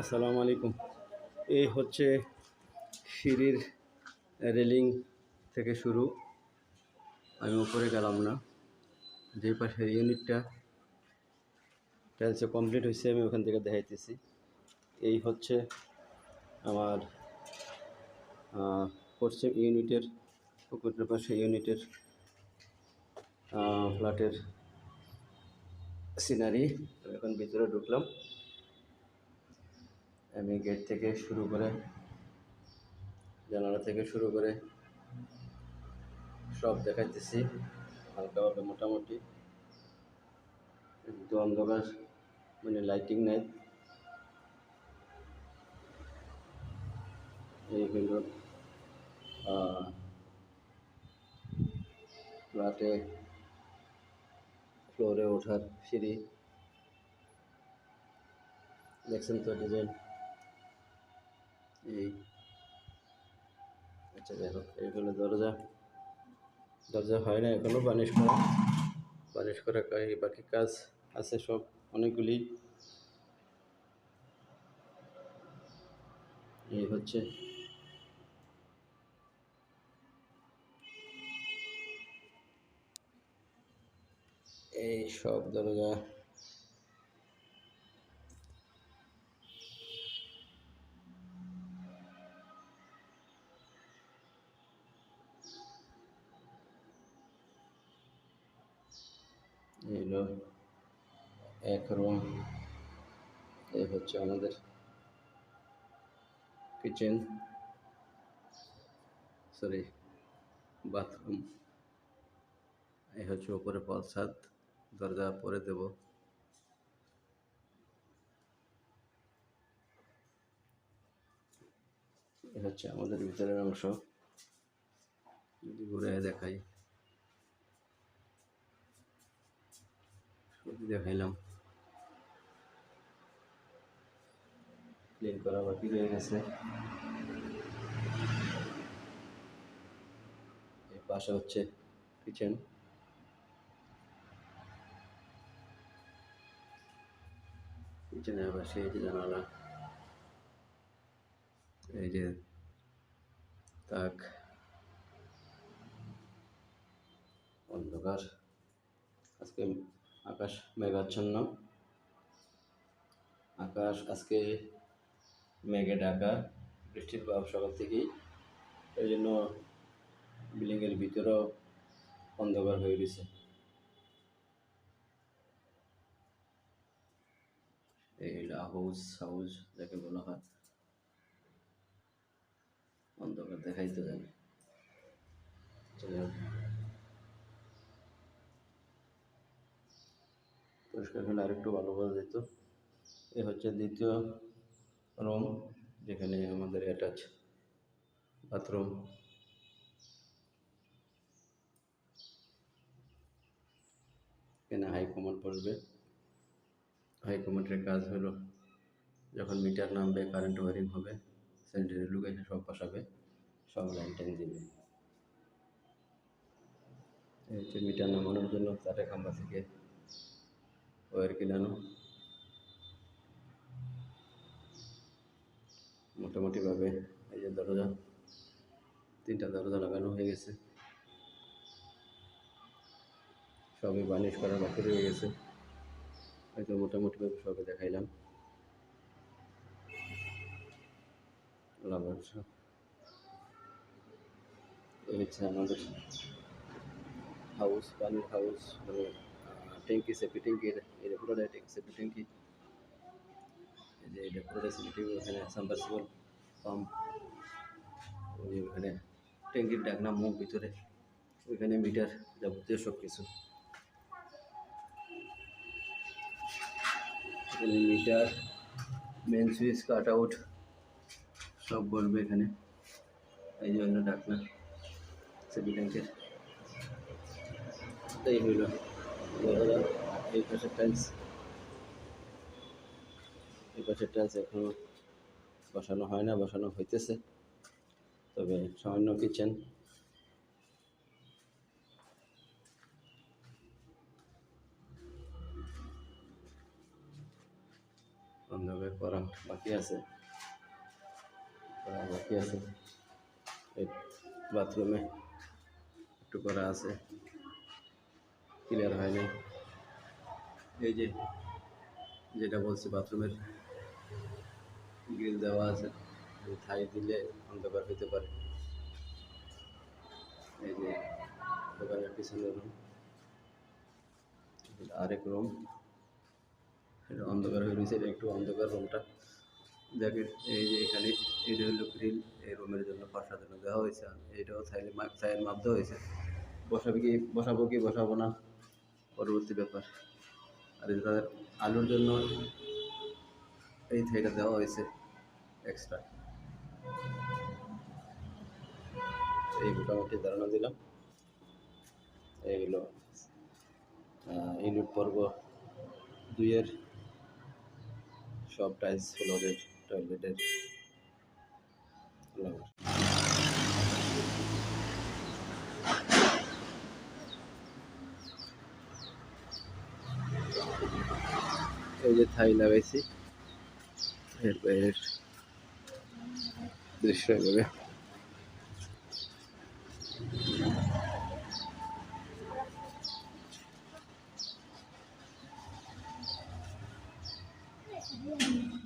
আসসালামু আলাইকুম। এই হচ্ছে সিঁড়ির রেলিং থেকে শুরু। আমি উপরে গেলাম না। যে পাশের ইউনিটটা টাইলসে কমপ্লিট হয়েছে, আমি ওখান থেকে দেখাইতেছি। এই হচ্ছে আমার পশ্চিম ইউনিটের পুকুরের পাশে ইউনিটের ফ্ল্যাটের সিনারি। এখন ভিতরে ঢুকলাম। আমি গেট থেকে শুরু করে জানালা থেকে শুরু করে সব দেখাইতেছি, হালকা হালকা মোটামুটি। কিন্তু অন্ধকার মানে লাইটিং নাই। এই হইল ফ্ল্যাটে ফ্লোরে ওঠার সিঁড়ি। দেখছেন তো ডিজাইন? এই। আচ্ছা হোক, এইগুলো দরজা দরজা হয় না এখনও বানিশ করা বানিশ করা বাকি কাজ আছে সব, অনেকগুলি। এই হচ্ছে। এই সব দরজা। এই হলো এক রুম এই হচ্ছে আমাদের কিচেন সরি বাথরুম এই হচ্ছে উপরে পলসাদ দরজা পরে দেব। এ হচ্ছে আমাদের ভিতরের অংশ। যদি ঘুরে দেখাই। দেখাইলাম। ক্লিন করা বাকি রয়ে গেছে। এই পাশে হচ্ছে কিচেন কিচেনের পাশে এই যে জানালা। এই যে তাক। অন্ধকার। আজকে আকাশ মেঘাচ্ছন্ন। আকাশ, আজকে মেঘে ঢাকা, বৃষ্টির ভাব সকাল থেকেই। এই জন্য বিল্ডিংয়ের ভিতরেও অন্ধকার হয়ে গেছে। এইটা হাউস হাউস যাকে বলা হয় অন্ধকার দেখাইতে জানে যাই পরিষ্কার হলে আরেকটু ভালো যেত। এ হচ্ছে দ্বিতীয় রুম, যেখানে আমাদের অ্যাটাচ বাথরুম এখানে হাই কমান্ড বসবে হাই কমান্ডের কাজ হলো, যখন মিটার নামবে কারেন্ট ওয়ারিং হবে স্যানিটারি লুক এসে সব বসাবে, সব লাইন টাইন দিবে। এই হচ্ছে মিটার নামানোর জন্য চারে খাম্বা থেকে ওয়ার কিনানো মোটামুটিভাবে এই যে দরজা, তিনটা দরজা লাগানো হয়ে গেছে। সবই বানিশ করার বাকি রয়ে গেছে। হয়তো মোটামুটিভাবে সবে দেখাইলাম। লাগার এই হচ্ছে আমাদের হাউস পানির হাউস মানে ট্যাঙ্কি সেপি ট্যাঙ্কি এটা পুরোটাই ট্যাঙ্কি সেপি ট্যাঙ্কি এই যে এটা পুরোটাই সেপি ট্যাঙ্কি ওখানে সাবমার্সিবল পাম্প ওই ওখানে ট্যাঙ্কির ডাকনা মুখ ভিতরে ওইখানে মিটার যাবতীয় সব কিছু এখানে meter main switch cut out সব বলবে এখানে এই জন্য ডাকনা সেপি ট্যাঙ্কের এই হইল দরজা এই পাশের টাইলস এখনও বসানো হয় না, বসানো হইতেছে। তবে সামান্য কিচেন করা বাকি আছে। করা বাকি আছে। বাথরুমে একটু করা আছে। ক্লিয়ার হয়নি। এই যে, যেটা বলছি, বাথরুমের গ্রিল দেওয়া আছে। থাই দিলে অন্ধকার হতে পারে। এই যে, দোকানের পিছনের রুম আরেক রুম এটা অন্ধকার হয়ে রয়েছে একটু অন্ধকার রুমটা যাকে এই যে এখানে, এটা হলো গ্রিল এই রুমের জন্য পাশার জন্য দেওয়া হয়েছে। এইটাও সাইডে সাইড মাপ দেওয়া হয়েছে। বসাবে কি, বসাবো কি, বসাবো না? পরবর্তী ব্যাপার। আর এটা আলুর জন্য এই থাইটা দেওয়া হয়েছে এক্সট্রা এই মোটামুটি ধারণা দিলাম। এইগুলো ইউনিট পর্ব দুইয়ের। সব টাইলস ফ্লোরের টয়লেটের এই যে থাই লাগাইছি। এর বাইরের দৃশ্য এভাবে